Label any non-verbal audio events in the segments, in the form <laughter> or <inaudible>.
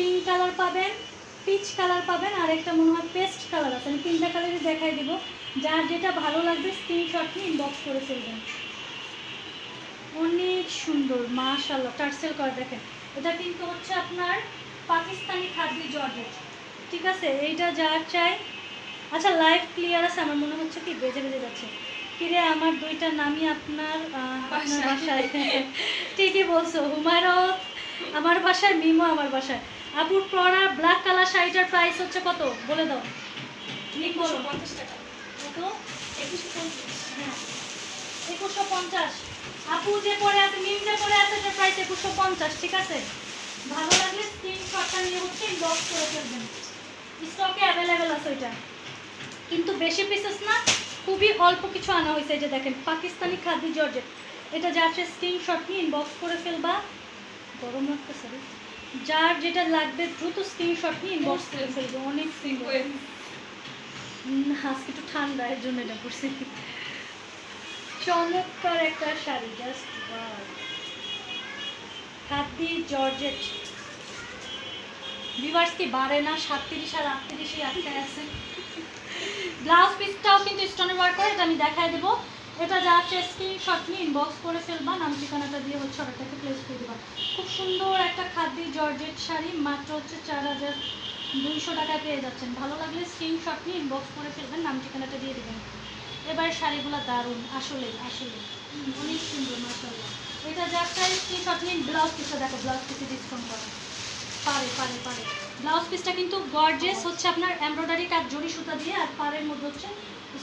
Pink colour পাবেন peach colour পাবেন আর একটা মনে হয় পেস্ট কালার আছে। আমি তিনটা কালারই দেখাই দিব। যার যেটা ভালো লাগবে স্ক্রিনশট নিয়ে ইনবক্স করে ফেলবেন। অনেক সুন্দর মাশাল্লাহ টার্সেল করে দেখেন। এটা কিন্তু হচ্ছে আপনার পাকিস্তানি খাদ্য জর্জেট ঠিক আছে? এইটা যার চাই। আচ্ছা লাইভ ক্লিয়ার আছে আমার মনে হচ্ছে কি বেজে বেজে যাচ্ছে। কিরে আমার দুইটা নামই আপনার আপনার বাসায়। <laughs> ঠিকই বলছো হুমায়রা আমার বাসায় মিমো আমার বাসায়। আপুর পরা ব্ল্যাক কালার শাড়িটার প্রাইস হচ্ছে কত? বলে দাও। মিম বলো। পঞ্চাশ টাকা। কত? একুশশো পঞ্চাশ। হ্যাঁ। একুশশো পঞ্চাশ। আপু যে পরে আছে মিম যে পরে আছে যে প্রাইস একুশশো পঞ্চাশ ঠিক আছে? ভালো লাগলে স্ক্রিনশটটা নিয়ে হচ্ছে ইনবক্স করে ফেলবেন। স্টকে অ্যাভেলেবেল আছে ওইটা। কিন্তু বেশি পিসেস না খুবই অল্প কিছু আনা হয়েছে যে দেখেন পাকিস্তানি খাদ্য জর্জেট। এটা যার স্ক্রিনশট নিয়ে ইনবক্স করে ফেলবা। গরম লাগতেছে। যার যেটা লাগবে দ্রুত স্ক্রিনশট নিয়ে ইনবক্স করে ফেলবে অনেক উম, আজকে একটু ঠান্ডা এর জন্য এটা করছি। চমৎকার একটা শাড়ি জাস্ট খাদ্যি জর্জেট। ভিভার্স কি বাড়ে না? সাতত্রিশ আর আটত্রিশে আটকায় আছে। ব্লাউজ পিসটাও কিন্তু স্টোনের ওয়ার্ক করে এটা আমি দেখাই দেবো। এটা যা স্ক্রিনশট নিয়ে ইনবক্স করে ফেলবা, নাম ঠিকানাটা দিয়ে হচ্ছে অর্ডারটাকে প্লেস করে দেবা। খুব সুন্দর একটা খাদ্যি জর্জেট শাড়ি, মাত্র হচ্ছে চার হাজার দুইশো টাকায় পেয়ে যাচ্ছেন। ভালো লাগলে স্ক্রিনশট নিয়ে ইনবক্স করে ফেলবেন, নাম ঠিকানাটা দিয়ে দেবেন। এবার শাড়িগুলো দারুণ, আসলে আসলে। অনেক সুন্দর মাসাল্লাহ এটা যার চাই স্ক্রিনশট নিন ব্লাউজ পিসটা দেখো ব্লাউজ পিসে ডিসকাউন্ট করা। পারে পারে পারে। ব্লাউজ পিসটা কিন্তু গর্জেস হচ্ছে আপনার এমব্রয়ডারি কাজ জড়ি সুতা দিয়ে, আর পাড়ের মধ্যে হচ্ছে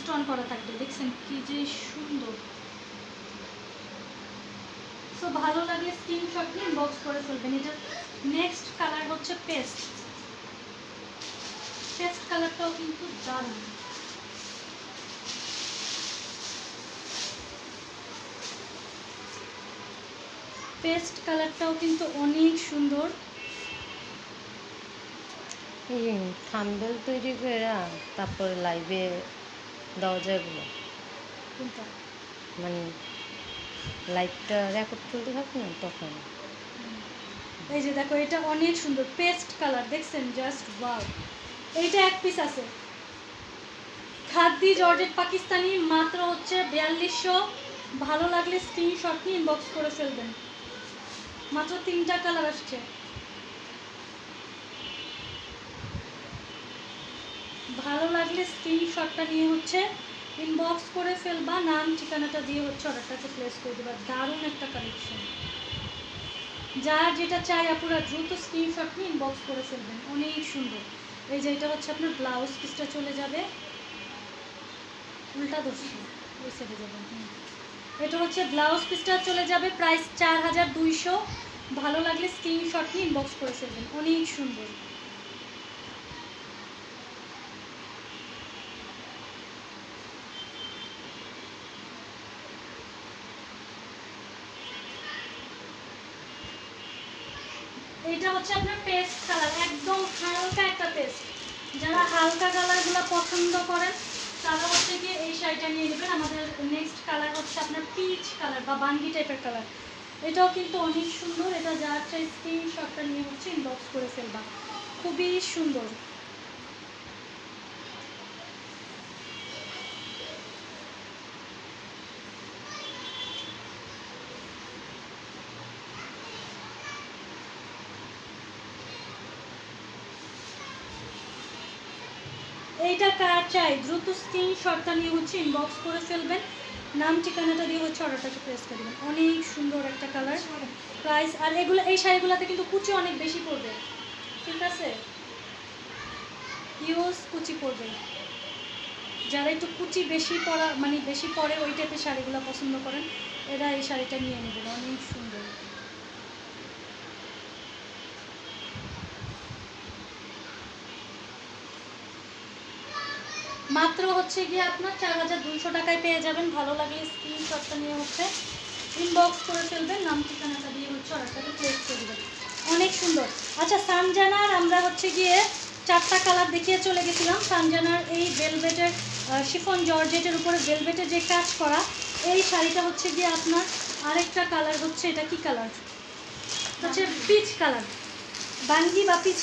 স্টোন করা থাকবে, দেখছেন কি যে সুন্দর। সো ভালো লাগে স্ক্রিনশট নিয়ে বক্স করে ফেলবেন। এটা নেক্সট কালার হচ্ছে পেস্ট পেস্ট কালারটাও কিন্তু দারুণ। পেস্ট কালারটাও কিন্তু অনেক সুন্দর। থাম্বেল তৈরি করে, তারপরে লাইভে কোনটা? মানে লাইভটা রেকর্ড চলতে থাকবে না তখন। এই যে দেখো এটা অনেক সুন্দর পেস্ট কালার দেখছেন? জাস্ট ওয়াও এইটা এক পিস আছে। খাদ্দি জর্জেট পাকিস্তানি মাত্র হচ্ছে বিয়াল্লিশশো। ভালো লাগলে স্ক্রিনশট নিয়ে ইনবক্স করে ফেলবেন। মাত্র তিনটা কালার আসছে। ভালো লাগলে স্ক্রিনশটটা নিয়ে হচ্ছে ইনবক্স করে ফেলবা নাম, ঠিকানাটা দিয়ে হচ্ছে অর্ডারটাকে প্লেস করে দেবা। দারুণ একটা কালেকশন যার যেটা চাই আপুরা দ্রুত স্ক্রিনশট নিয়ে ইনবক্স করে ফেলবেন। অনেক সুন্দর। এই যে এটা হচ্ছে আপনার ব্লাউজ পিসটা চলে যাবে। উল্টা দর্শি ওই সাইডে যাবেন। এটা হচ্ছে ব্লাউজ পিসটা চলে যাবে প্রাইস চার হাজার দুইশো। ভালো লাগলে স্ক্রিনশট নিয়ে ইনবক্স করে ফেলবেন। অনেক সুন্দর। এইটা হচ্ছে আপনার পেস্ট কালার একদম হালকা একটা পেস্ট যারা হালকা কালারগুলো পছন্দ করেন, তারা হচ্ছে গিয়ে এই শাড়িটা নিয়ে নেবেন। আমাদের নেক্সট কালার হচ্ছে আপনার পিচ কালার বা বাঙ্গি টাইপের কালার এটাও কিন্তু অনেক সুন্দর। এটা যার চাই স্ক্রিনশটটা নিয়ে হচ্ছে ইনবক্স করে ফেলবা। খুবই সুন্দর। এইটা কার চাই? দ্রুত স্ক্রিনশটটা নিয়ে হচ্ছে ইনবক্স করে ফেলবেন। নাম, ঠিকানাটা দিয়ে হচ্ছে অর্ডারটাকে প্রেস করে দেবেন। অনেক সুন্দর একটা কালার প্রাইস আর এগুলো, এই শাড়িগুলোতে কিন্তু কুচি অনেক বেশি পড়বে। ঠিক আছে? ইউজ কুচি পড়বে। যারা একটু কুচি বেশি পরা মানে বেশি পরে ওই টাইপের শাড়িগুলো পছন্দ করেন, এরা এই শাড়িটা নিয়ে নেবেন। অনেক সুন্দর। মাত্র হচ্ছে গিয়ে আপনার চার হাজার দুইশো টাকায় পেয়ে যাবেন। ভালো লাগলে স্ক্রিনশটটা নিয়ে হচ্ছে ইনবক্স করে ফেলবেন। নাম, ঠিকানাটা দিয়ে হচ্ছে অর্ডারটাকে প্লেস করে দেবেন। অনেক সুন্দর। আচ্ছা সানজানার আমরা হচ্ছে গিয়ে চারটা কালার দেখিয়ে চলে গেছিলাম। সানজানার এই ভেলভেটের শিফন জর্জেটের উপরে ভেলভেটের যে কাজ করা, এই শাড়িটা হচ্ছে গিয়ে আপনার আরেকটা কালার হচ্ছে, এটা কি কালার হচ্ছে পিচ কালার বাঙ্গি বা পিচ